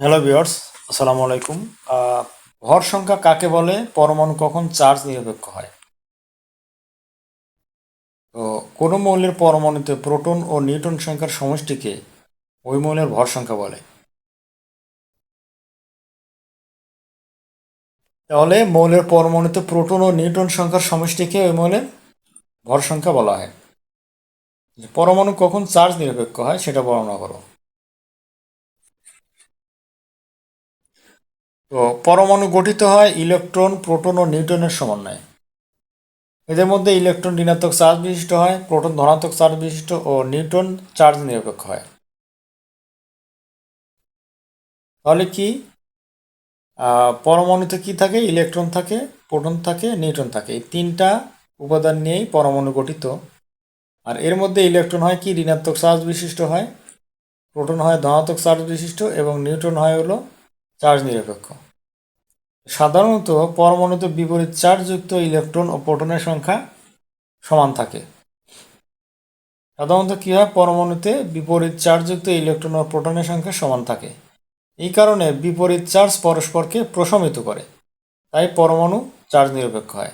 Hello viewers আসসালামু আলাইকুম। ভর সংখ্যা কাকে বলে, পরমাণু কখন চার্জ নিরপেক্ষ হয়? তো কোনো মৌলের পরমাণুতে প্রোটন ও নিউটন সংখ্যার সমষ্টিকে ওই মৌলের ভর সংখ্যা বলে। তাহলে মৌলের পরমাণুতে প্রোটন ও নিউটন সংখ্যার সমষ্টিকে ওই মৌলের ভর সংখ্যা বলা হয়। পরমাণু কখন চার্জ নিরপেক্ষ হয়, সেটা বর্ণনা করো। তো পরমাণু গঠিত হয় ইলেকট্রন, প্রোটন ও নিউটনের সমন্বয়ে। এদের মধ্যে ইলেকট্রন ঋণাত্মক চার্জ বিশিষ্ট হয়, প্রোটন ধনাত্মক চার্জ বিশিষ্ট ও নিউটন চার্জ নিরপেক্ষ হয়। তাহলে কি? পরমাণুতে কি থাকে? ইলেকট্রন থাকে, প্রোটন থাকে, নিউটন থাকে। এই তিনটা উপাদান নিয়েই পরমাণু গঠিত। আর এর মধ্যে ইলেকট্রন হয় কি? ঋণাত্মক চার্জ বিশিষ্ট হয়, প্রোটন হয় ধনাত্মক চার্জ বিশিষ্ট এবং নিউটন হয় হলো চার্জ নিরপেক্ষ। সাধারণত পরমাণুতে বিপরীত চার্জযুক্ত ইলেকট্রন ও প্রোটনের সংখ্যা সমান থাকে। সাধারণত কী হয়? পরমাণুতে বিপরীত চার্জযুক্ত ইলেকট্রন ও প্রোটনের সংখ্যা সমান থাকে। এই কারণে বিপরীত চার্জ পরস্পরকে প্রশমিত করে। তাই পরমাণু চার্জ নিরপেক্ষ হয়।